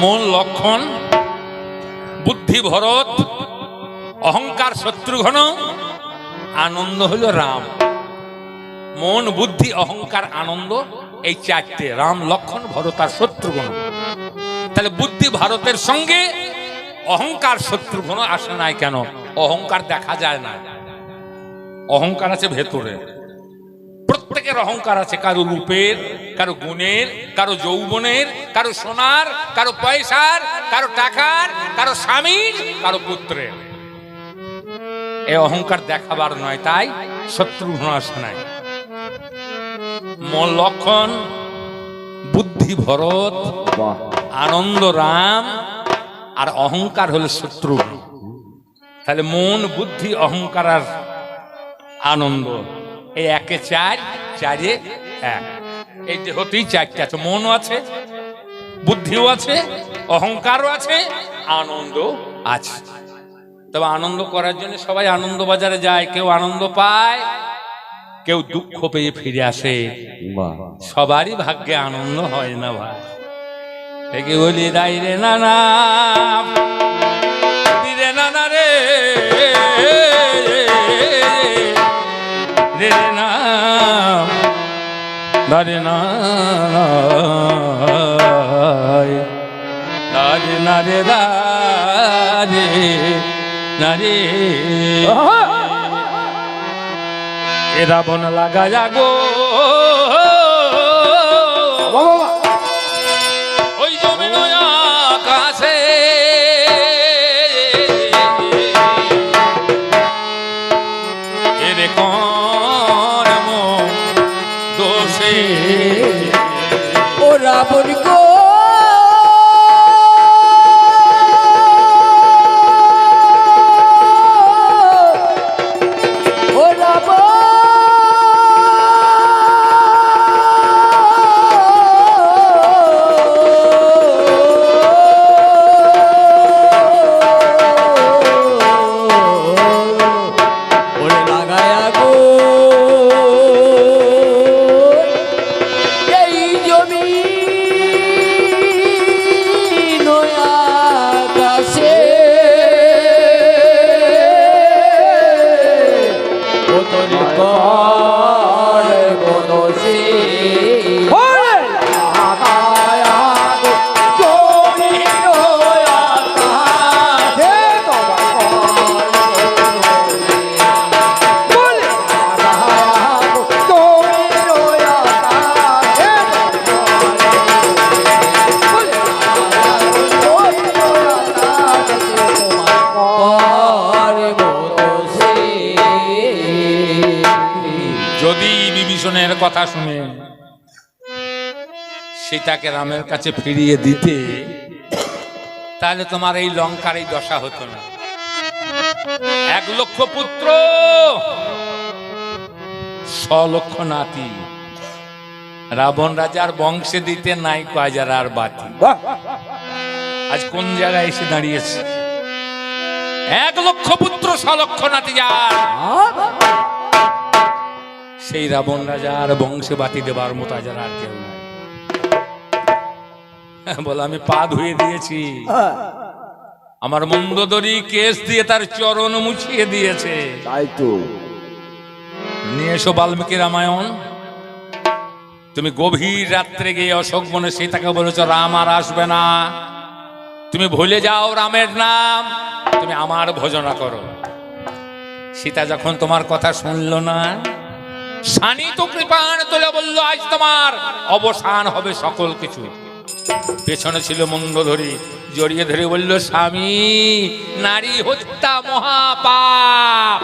মন লক্ষণ, বুদ্ধি ভরত, অহংকার শত্রুঘ্ন আনন্দ হলো রাম। মন, বুদ্ধি, অহংকার, আনন্দ, এই চারটে। রাম লক্ষণ, ভরত আর শত্রুঘ্ন তাহলে বুদ্ধি ভারতের সঙ্গে, অহংকার শত্রুঘ্ন আসে নাই কেন? অহংকার দেখা যায় না। অহংকার আছে ভেতরে। প্রত্যেকের অহংকার আছে। কারও রূপের, কারও গুণের, কারও যৌবনের, কারও সোনার, কারও পয়সার, কারও টাকার, কারও স্বামীর, কারও পুত্রের। এই অহংকার দেখাবার নয়, তাই আসে লক্ষণ, বুদ্ধি ভরত, আনন্দ রাম, আর অহংকার হলো শত্রুঘ্ন তাহলে মন, বুদ্ধি, অহংকার আর আনন্দ। এই একে চার, চারে এক। এই দেহতেই চারটে আছে। মনও আছে, বুদ্ধিও আছে, অহংকারও আছে আনন্দ আছে। তবে আনন্দ করার জন্য সবাই আনন্দ বাজারে যায়। কেউ আনন্দ পায়, কেউ দুঃখ পেয়ে ফিরে আসে। সবারই ভাগ্যে আনন্দ হয় না ভাই। বলি রাই রে নানা দারে না দারে না রে দারে না রে এ রাবণ লাগা যাগো গো সীতাকে রামের কাছে ফিরিয়ে দিতে তাহলে তোমার এই লঙ্কার এই দশা হতো না। এক লক্ষ পুত্র ছ লক্ষ নাতি। রাবণ রাজার বংশে দিতে নাই কাজার আর বাতি। আজ কোন জায়গায় এসে দাঁড়িয়েছে? এক লক্ষ পুত্র ছ লক্ষ নাতি যার। সেই রাবণ রাজার বংশে বাতি দেবার মতো আজ আর কেউ বলে আমি পা ধুয়ে দিয়েছি। আমার মন্দদরি কেস দিয়ে তার চরণ মুছিয়ে দিয়েছে। তাই তো। নিয়ে এসো বাল্মীকি রামায়ণ। তুমি গভীর রাত্রে গিয়ে অশোক বনে সীতাকে বলেছ রাম আর আসবে না। তুমি ভুলে যাও রামের নাম। তুমি আমার ভজনা করো। সীতা যখন তোমার কথা শুনলো না শানি তো কৃপাণ তোলে বলল, আজ তোমার অবসান হবে সকল কিছু। পেছনে ছিল মন্দধরি জড়িয়ে ধরে বলল, স্বামী, নারী হত্যা মহাপাপ।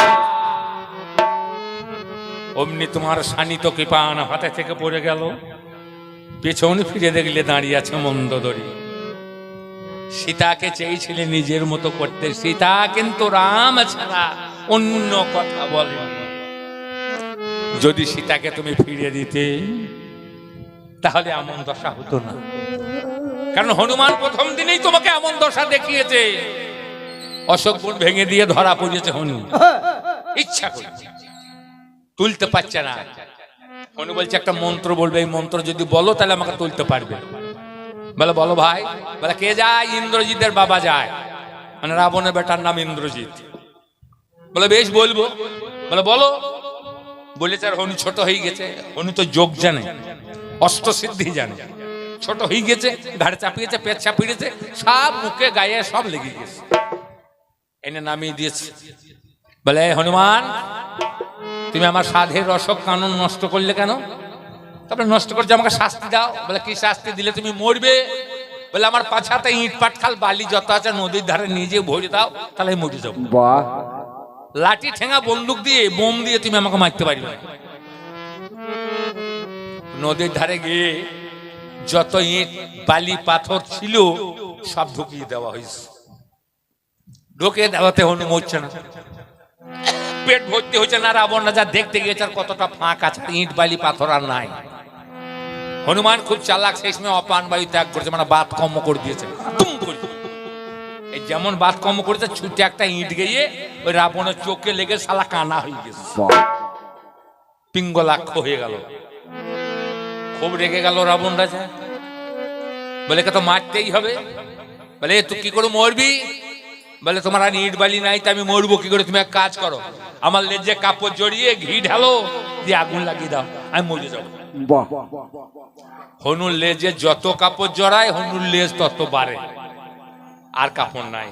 অমনি তোমার শানিত কৃপান হাতে থেকে পড়ে গেল। পেছন ফিরে দেখলে দাঁড়িয়ে আছে মন্দদরি সীতাকে চেয়েছিলে নিজের মতো করতে। সীতা কিন্তু রাম ছাড়া অন্য কথা বলেনি। যদি সীতাকে তুমি ফিরিয়ে দিতে, তাহলে এমন দশা হতো না। কারণ হনুমান প্রথম দিনেই তোমাকে এমন দশা দেখিয়েছে। অশোক বন ভেঙে দিয়ে ধরা পড়েছে হনু ইচ্ছা করে। তুলতে পারছে না। হনু বলছে, একটা মন্ত্র বলবে, এই মন্ত্র যদি বলো, তাহলে আমাকে তুলতে পারবে। বলে, বলো ভাই। বলে, কে যায়? ইন্দ্রজিতের বাবা যায়। মানে রাবণের বেটার নাম ইন্দ্রজিৎ। বলে, বেশ বলব। বলে, বলো। বলেছে, আর হনু ছোট হয়ে গেছে হনু তো যোগ জানে, অষ্ট সিদ্ধি জানে। ছোট হয়ে গেছে, ঘাড়ে চাপিয়েছে, পেট চাপিয়েছে, সব মুখে, গায়ে সব লেগে গেছে। এনে নামিয়ে দিয়েছে। বলে হনুমান, তুমি আমার সাধের রসক কানন নষ্ট করলে কেন? তারপরে নষ্ট করছে, আমাকে শাস্তি দাও। বলে, কি শাস্তি দিলে তুমি মরবে? বলে, আমার পাছাতে ইট পাটখাল বালি যত আছে নদীর ধারে নিজে ভরে দাও, তাহলে মরে যাব। বাহ। লাঠি ঠেঙা বন্দুক দিয়ে, বোম দিয়ে তুমি আমাকে মারতে পারবে নদীর ধারে গিয়ে যত ইট, বালি, পাথর ছিল, সব ঢুকিয়ে দেওয়া হয়েছে। ঢুকে দেওয়াতে হনু মরছে না। পেট ভর্তি হয়েছে না, রাবণ রাজা দেখতে গিয়েছে আর কতটা ফাঁক আছে ইট, বালি, পাথর আর নাই। হনুমান খুব চালাক, সেই সময় অপান বায়ু ত্যাগ করেছে মানে বাত কম করে দিয়েছে। তুম করে এই যেমন বাত কম করেছে ছুটে একটা ইট গিয়ে ওই রাবণের চোখে লেগে সালা কানা হয়ে গেছে। পিঙ্গলাক্ষ হয়ে গেল। খুব রেগে গেল রাবণ রাজা। বলে কে তো মারতেই হবে। বলে তুই কি করে মরবি? বলে তোমার আর ইট বালি নাই তো আমি মরবো কি করে? তুমি এক কাজ করো আমার লেজে কাপড় জড়িয়ে ঘি ঢালো দিয়ে আগুন লাগিয়ে দাও আমি মরে যাব। বাহ। হনুর লেজে যত কাপড় জড়ায় হনুর লেজ তত বাড়ে। আর কাপড় নাই।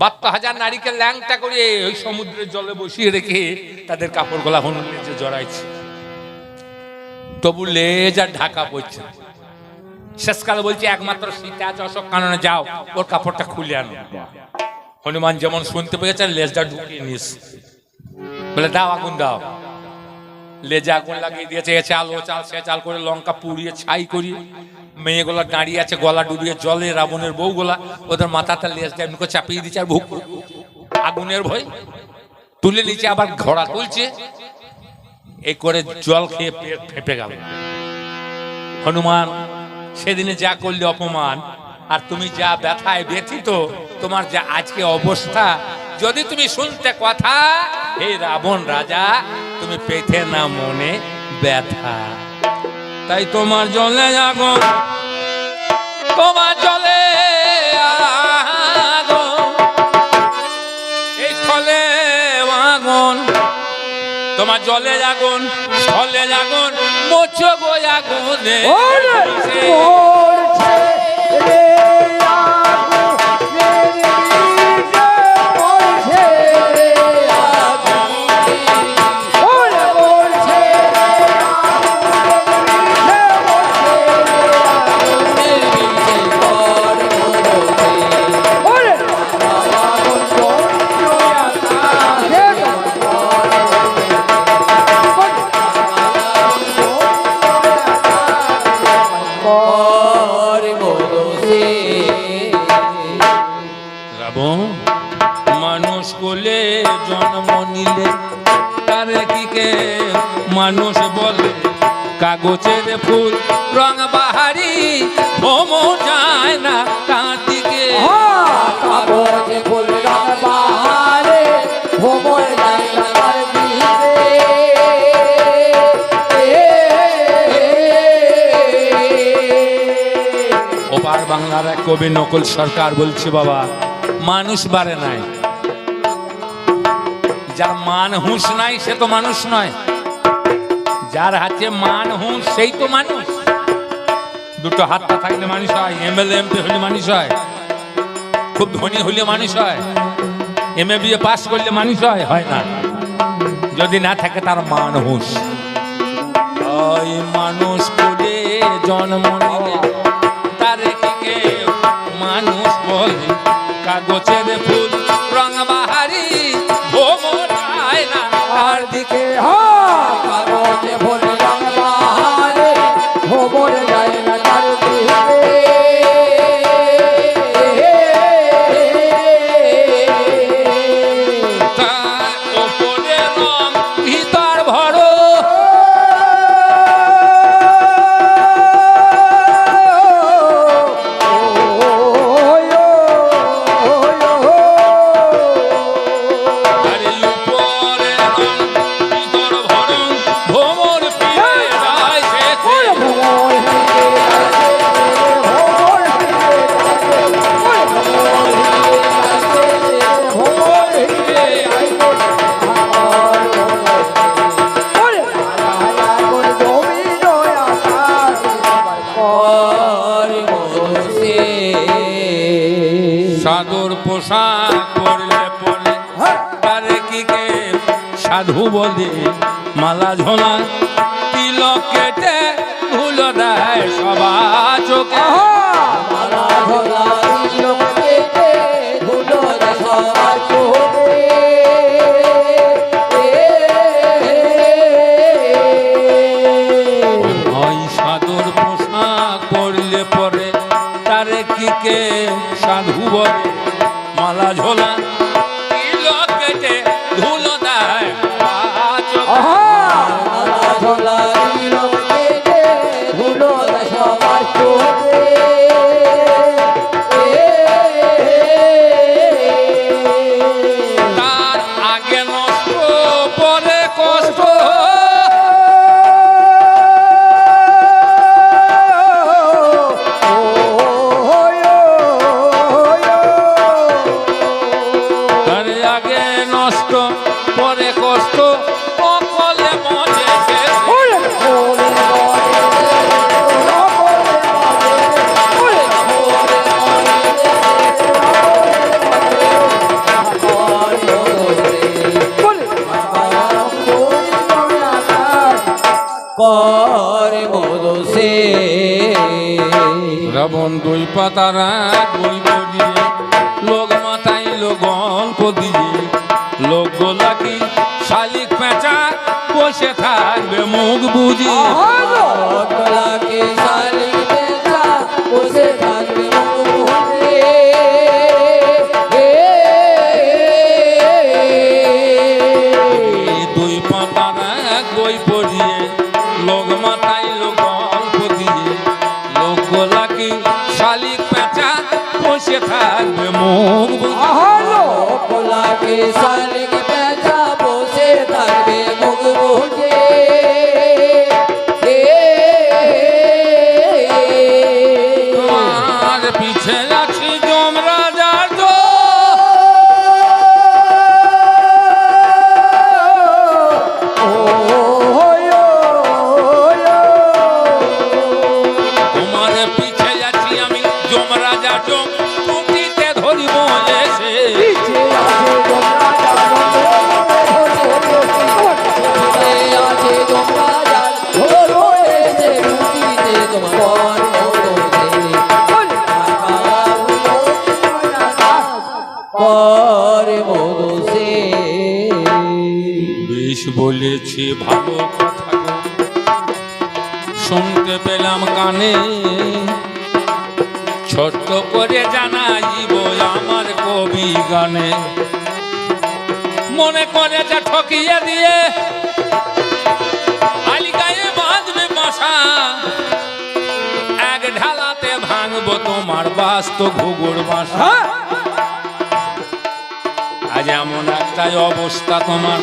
বাপ্পা হাজার নারীকে ল্যাংটা করে ওই সমুদ্রের জলে বসিয়ে রেখে তাদের কাপড় গলা লেজে জড়াইছে। তবু লেজ আর ঢাকা পড়ছে। শেষকালে বলছে, একমাত্র সীতা আছে, অশোক কাননে যাও, ওর কাপড়টা খুলে আনো। হনুমান যেমন শুনতে পেয়েছেন লেজটা ঢুকিয়ে নিস বলে, দাও, আগুন দাও। লেজে আগুন লাগিয়ে দিয়েছে, এ চাল, ও চাল, সে চাল করে লঙ্কা পুড়িয়ে, ছাই করিয়ে, মেয়েগুলো দাঁড়িয়ে আছে, গলা ডুবিয়ে, জলে, রাবণের বউগুলা ওদের মাথাটা লেজটা এমনি করে চাপিয়ে দিচ্ছে আর ভুক। আগুনের ভয়। তুলে নিচে আবার ঘোড়া তুলছে। এই করে জল খেয়ে পেট ফেপে গেল। হনুমান, সেদিনে যা করলে অপমান, আর তুমি যা ব্যথায় ব্যথিত, তোমার যা আজকে অবস্থা, যদি তুমি শুনতে কথা, হে রাবণ রাজা তুমি পেথে না মনে ব্যথা। তাই তোমার জলে আগুন তোমার জলে এই স্থলে আগুন তোমার জলে আগুন স্থলে আগুন মোচ গো আগুনে রে কবি নকল সরকার বলছে, বাবা, মানুষ বাড়ে নাই। যার মান হুঁশ নাই, সে তো মানুষ নয়। যার হাতে মান হুঁশ, সেই তো মানুষ। দুটো হাতটা থাকলে মানুষ হয় এমএলএ এমপি হলে মানুষ হয়। খুব ধনী হলে মানুষ হয়। এম এ বিএ পাস করলে মানুষ হয় হয় না। যদি না থাকে, তার মান হুঁশ। মানুষ করে জন্ম নিলে কাগজের ফুল তিলক কেটে ধুলো দেয় সবা চোখে। মালা ঝোলা বলেছি ভালো কথা শুনতে পেলাম কানে। ছোট্ট করে জানাইব আমার কবি গানে। মনে করে যা ঠকিয়ে দিয়ে আলিকায়ে বাঁধবে মশা। এক ঢালাতে ভাঙবো তোমার বাস্ত ঘুঘুর বাসা। আজ এমন একটা অবস্থা তোমার।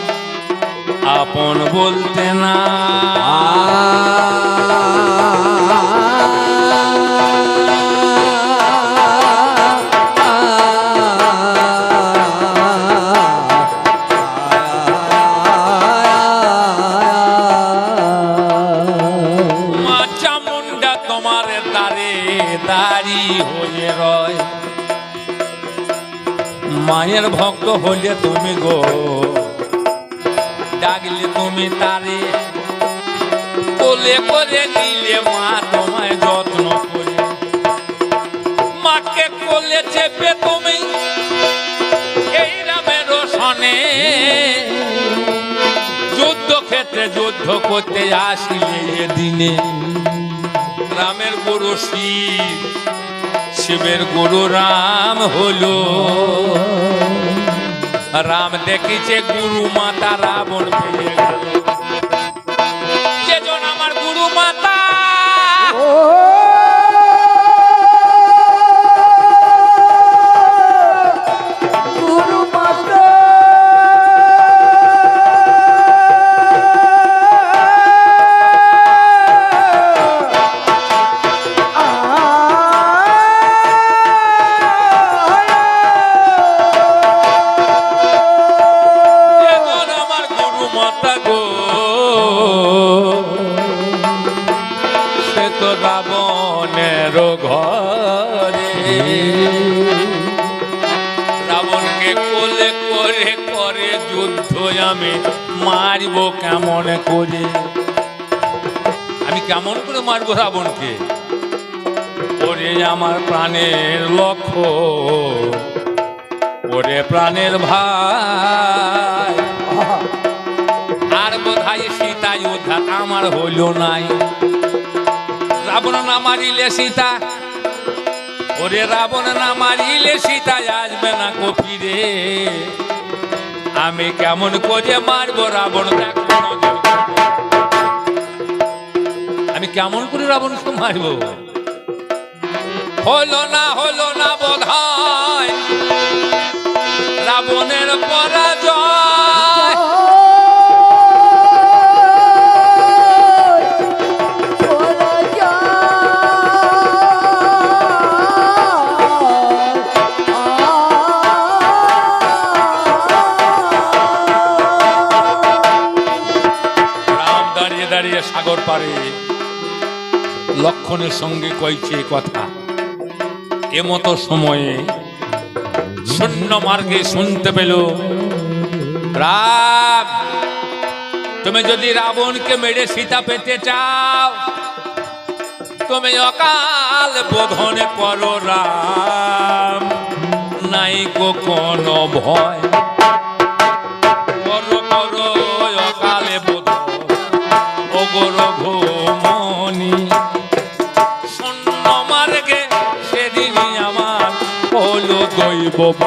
আপন বলতে না। মায়ের ভক্ত হলে তুমি গো তুমি তারে কোলে করে নিলে মা তোমায় যত্ন করে। মাকে কোলে চেপে তুমি এই রামের সনে যুদ্ধ ক্ষেত্রে যুদ্ধ করতে আসিলে দিনে রামের গুরু শিব, শিবের গুরু রাম হলো। রাম দেখিছে গুরু মাতা রাবণ পেয়ে গেল ঘরে। করে করে যুদ্ধ আমি মারব কেমন করে? আমি কেমন করে মারবো রাবণকে? ওরে আমার প্রাণের লক্ষ্য ওরে প্রাণের ভাই। আর বোধহয় সীতা যোদ্ধা আমার হইল নাই। রাবণ না মারিলে সীতা। ওরে রাবণ না মারিলে সীতা আসবে না কপিরে। আমি কেমন করে মারব রাবণ আমি কেমন করে রাবণকে মারব? হলো না হলো না বোধ লক্ষণের সঙ্গে কইছে কথা। এমতো সময়ে শূন্য মার্গে শুনতে পেল, রাম, তুমি যদি রাবণকে মেরে সীতা পেতে চাও, তুমি অকাল বোধন করো রাম। নাই কোনো ভয় দৈব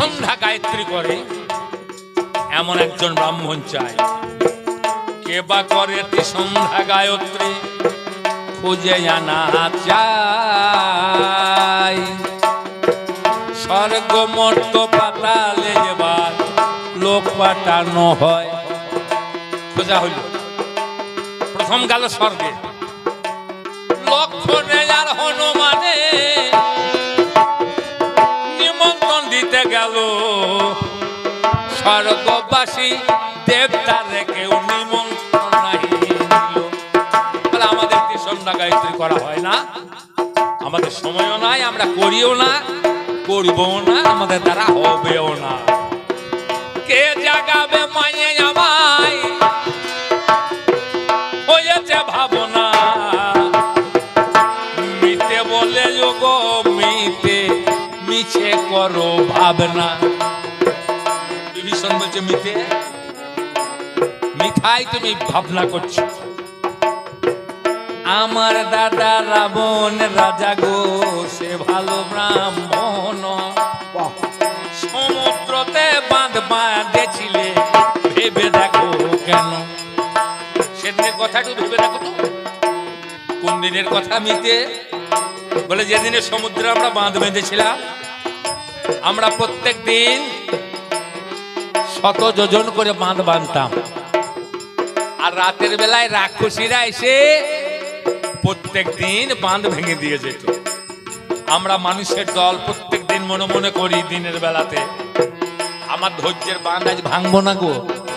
সন্ধ্যা গায়ত্রী করে, এমন একজন ব্রাহ্মণ চাই। কে বা করে সন্ধ্যা গায়ত্রী? খুঁজে আনা চাই। স্বর্গ মর্ত পাতালে এবার লোক পাঠানো হয়। খোঁজা হইল। প্রথম গেল স্বর্গে। স্বর্গবাসী, দেবতারে কেউ নিমন্ত্রণ নাই। আমাদের সন্ধ্যা গায়ত্রী করা হয় না। আমাদের সময়ও নাই, আমরা করিও না, করবও না, আমাদের দ্বারা হবেও না। কে জাগাবে মায়ে আমায়? হয়েছে ভাবনা। মিতে বলে যোগ মিতে, মিছে করো ভাবনা। বিভীষণ বলছে মিতে মিথাই তুমি ভাবনা করছ। আমার দাদা রাবণ রাজা গো সে ভালো ব্রাহ্মণ। সমুদ্রতে বাঁধ বাঁধেছিলে ভেবে দেখো কেন? সেদিনের কথা একটু ভেবে দেখো তো। কোন দিনের কথা মিতে বলে যেদিনে সমুদ্রে আমরা বাঁধ বেঁধেছিলাম আমরা প্রত্যেক দিন শত যোজন করে বাঁধ বাঁধতাম। আর রাতের বেলায় রাক্ষসীরা এসে প্রত্যেক দিন বাঁধ ভেঙে দিয়ে যেত। আমরা মানুষের দল প্রত্যেক দিন মনে মনে করি দিনের বেলাতে, আমার ধৈর্যের বাঁধ আজ ভাঙবো না গো,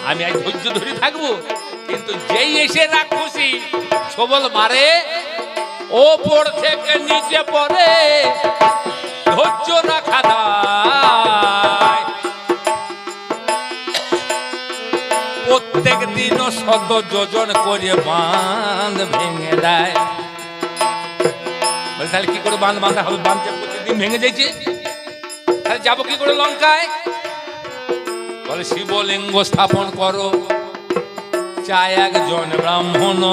আমি আজ ধৈর্য ধরে থাকব। কিন্তু যেই এসে রাক্ষসী সবল মারে, ওপর থেকে নিচে পড়ে, ধৈর্য রাখা দায় দিন শত যোজন করে বাঁধ ভেঙে দেয়। বলে, তাহলে কি করে বাঁধ বাঁধা হবে? বাঁধ প্রতিদিন ভেঙে যাইছে। তাহলে যাব কি করে লঙ্কায়? বলে শিবলিঙ্গ স্থাপন করো। চাই একজন ব্রাহ্মণ।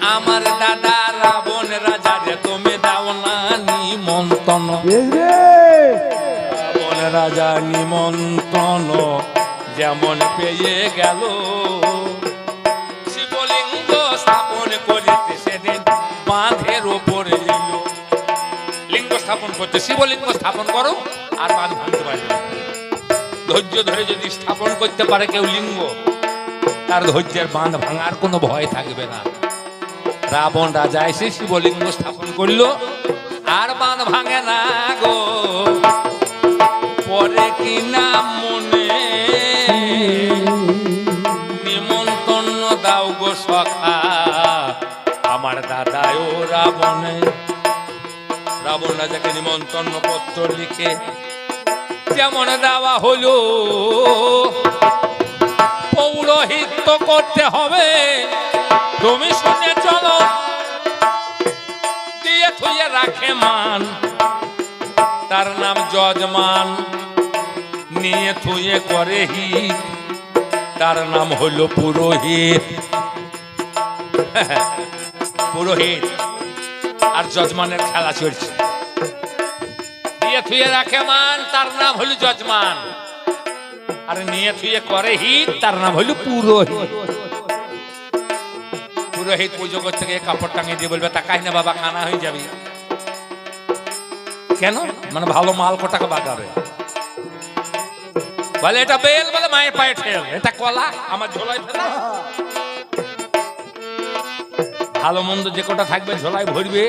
আমার দাদা রাবণ রাজা যে তুমি দাও না নিমন্ত্রণ। রে? বন রাজা নিমন্ত্রণ। যেমন পেয়ে গেল। শিবলিঙ্গ স্থাপন করিতে সেদিন বাঁধের ওপরে এলো। লিঙ্গ স্থাপন করতে শিবলিঙ্গ স্থাপন করো, আর বাঁধ ভাঙতে পারবে ধৈর্য ধরে যদি স্থাপন করতে পারে কেউ লিঙ্গ, তার ধৈর্যের বাঁধ ভাঙার কোনো ভয় থাকবে না। রাবণ রাজা এসে শিবলিঙ্গ স্থাপন করল, আর বাঁধ ভাঙে না গো। রাবণে, রাবণ রাজাকে নিমন্ত্রণ পত্র লিখে যেমন দেওয়া হলো, পৌরোহিত্য করতে হবে। তুমি শুনে চলো, দিয়ে থুয়ে রাখে মান। তার নাম যজমান, নিয়ে থুয়ে করে হিত। তার নাম হলো পুরোহিত। পুরোহিত। আর যজমানের খেলা চলছে। দিয়ে থুয়ে রাখে মান, তার নাম হলো যজমান। আর নিয়ে থুয়ে করে হিত, তার নাম হলো পুরোহিত। পুরোহিত পুজো করতে গিয়ে কাপড় টাঙিয়ে দিয়ে বলবে তাকাই না বাবা, কানা হয়ে যাবি। কেন? মানে ভালো মাল কোটাকে বাগাবে বলে, এটা বেল বলে মায়ের পায়ে ঠেল, এটা কলা, আমার ঝোলায় ফেলা। ভালো মন্দ যে কটা থাকবে ঝোলায় ভরবে,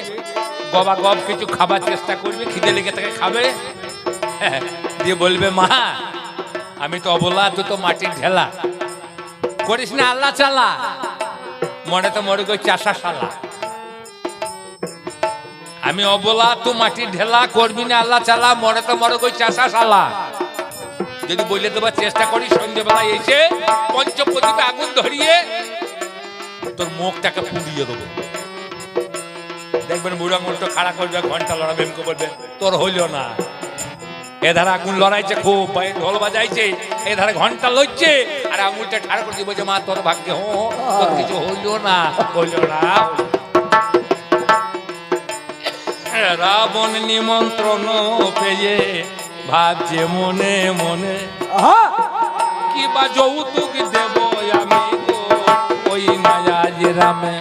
গবা গব কিছু খাবার চেষ্টা করবে, খিদে লেগে তাকে খাবে। দিয়ে বলবে, মা, আমি তো অবলা তো মাটির ঢেলা। করিস না আল্লাহ চালা। মনে তো মরে গই চাষা শালা। আমি অবলা তো মাটির ঢেলা, করবি না আল্লাহ চালা মরে তো মরে গই চাষা শালা। যদি বলে দেবার চেষ্টা করি সন্ধ্যেবেলা এসে পঞ্চপ্রদীপে আগুন ধরিয়ে তোর মুখটাকে পুড়িয়ে দেবো। দেখবেন বুড়া মুড়টো খাড়া করবে ঘণ্টা লড়াবে এমকে বলবে তোর হইল না। এ ধারে আগুন লড়াইছে খুব ঢোল বাজাইছে এ ধারে ঘণ্টা লইছে আর আঙুলটা ঠাড় করে দিব যে মা তোর ভাগ্যে হো তোর কিছু হইল না হইল না। রাবণ নিমন্ত্রণ পেয়ে ভাবছে মনে মনে কি বা যৌতুক দেব আমি ওই নায়াজ রামে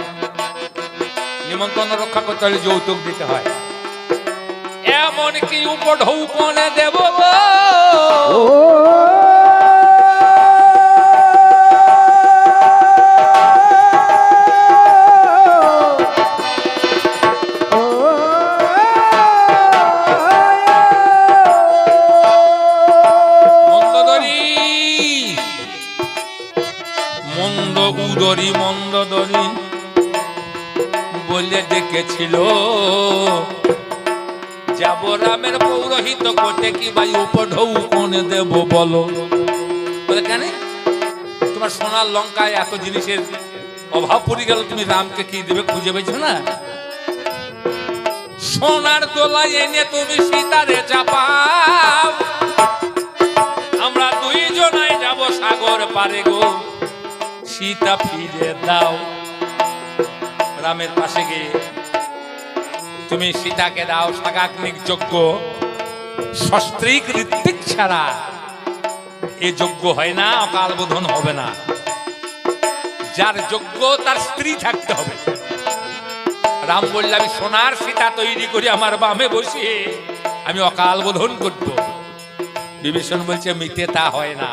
নিমন্ত্রণ রক্ষা করতে হলে যৌতুক দিতে হয় এমন কি উপঢৌকনে দেব? ও ডেকেছিল যাব রামের পৌরোহিত করতে কি ভাই উপঢৌ কোনে দেব বলো? বলে, কেন? তোমার সোনার লঙ্কায় এত জিনিসের অভাব পড়ে গেল, তুমি রামকে কি দেবে খুঁজে পেয়েছ না? সোনার দোলায় এনে তুমি সীতারে চাপাও। আমরা দুইজনাই যাব সাগর পারে গো, সীতা ফিরে দাও। রামের পাশে গিয়ে তুমি সীতাকে দাও সাগাগ্নিক যজ্ঞ। সস্ত্রীক ঋত্বিক ছাড়া। এ যোগ্য হয় না, অকাল বোধন হবে না। যার যোগ্য তার স্ত্রী থাকতে হবে। রাম বললে, আমি সোনার সীতা তৈরি করি আমার বামে বসিয়ে আমি অকাল বোধন করব। বিভীষণ বলছে মিতে তা হয় না।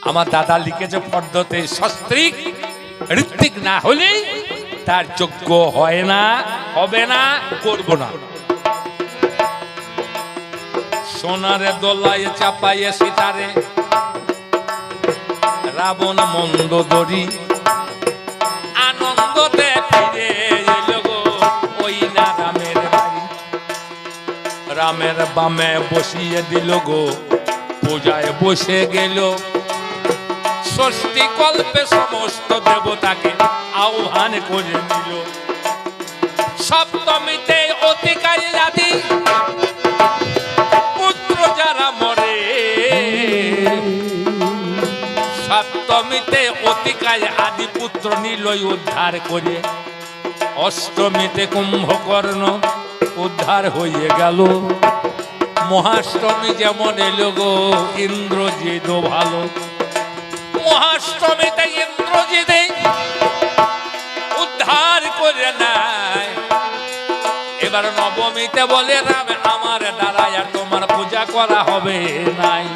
আমার দাদা লিখেছে পদ্ধতি, সস্ত্রিক ঋত্বিক না হলে তার যোগ্য হয় না। হবে না, করব না। সোনারে দোলায় চাপাইয়ে সীতারে, রাবণ মন্দ দরি আনন্দতে ফিরে এলো গো ওই না রামের বাড়ি। রামের বামে বসিয়ে দিল গো, পূজায় বসে গেল। ষষ্ঠী কল্পে সমস্ত দেবতাকে আহ্বান করে নিল অতিকারী আদি পুত্র নিলয় উদ্ধার করে। অষ্টমীতে কুম্ভকর্ণ উদ্ধার হয়ে গেল। মহাষ্টমী যেমন এলো গো ইন্দ্রজিৎ ভালো। মহাষ্টমীতে তে বলে রাম আমার দ্বারা তোমার পূজা করা হবে নাই।